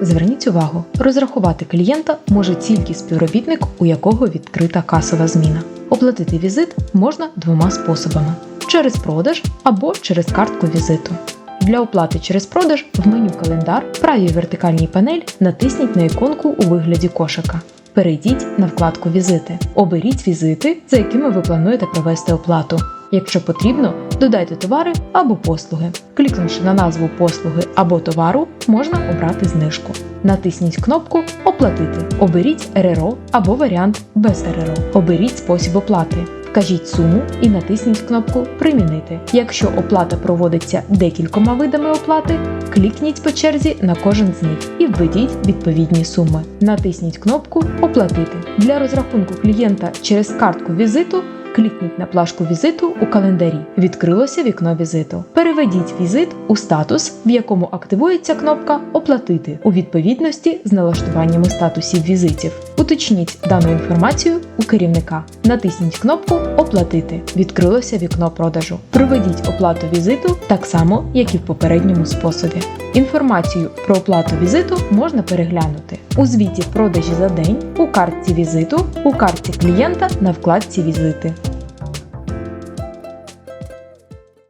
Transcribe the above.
Зверніть увагу, розрахувати клієнта може тільки співробітник, у якого відкрита касова зміна. Оплатити візит можна двома способами: через продаж або через картку візиту. Для оплати через продаж в меню Календар в правій вертикальній панель натисніть на іконку у вигляді кошика. Перейдіть на вкладку Візити. Оберіть візити, за якими ви плануєте провести оплату. Якщо потрібно, додайте товари або послуги. Клікнувши на назву послуги або товару, можна обрати знижку. Натисніть кнопку Оплатити. Оберіть РРО або варіант без РРО. Оберіть спосіб оплати. Вкажіть суму і натисніть кнопку Примінити. Якщо оплата проводиться декількома видами оплати, клікніть по черзі на кожен з них і введіть відповідні суми. Натисніть кнопку Оплатити. Для розрахунку клієнта через картку візиту клікніть на плашку візиту у календарі. Відкрилося вікно візиту. Переведіть візит у статус, в якому активується кнопка Оплатити у відповідності з налаштуваннями статусів візитів. Уточніть дану інформацію у керівника. Натисніть кнопку Оплатити. Відкрилося вікно продажу. Проведіть оплату візиту так само, як і в попередньому способі. Інформацію про оплату візиту можна переглянути у звіті продажі за день, у картці візиту, у картці клієнта на вкладці Візити.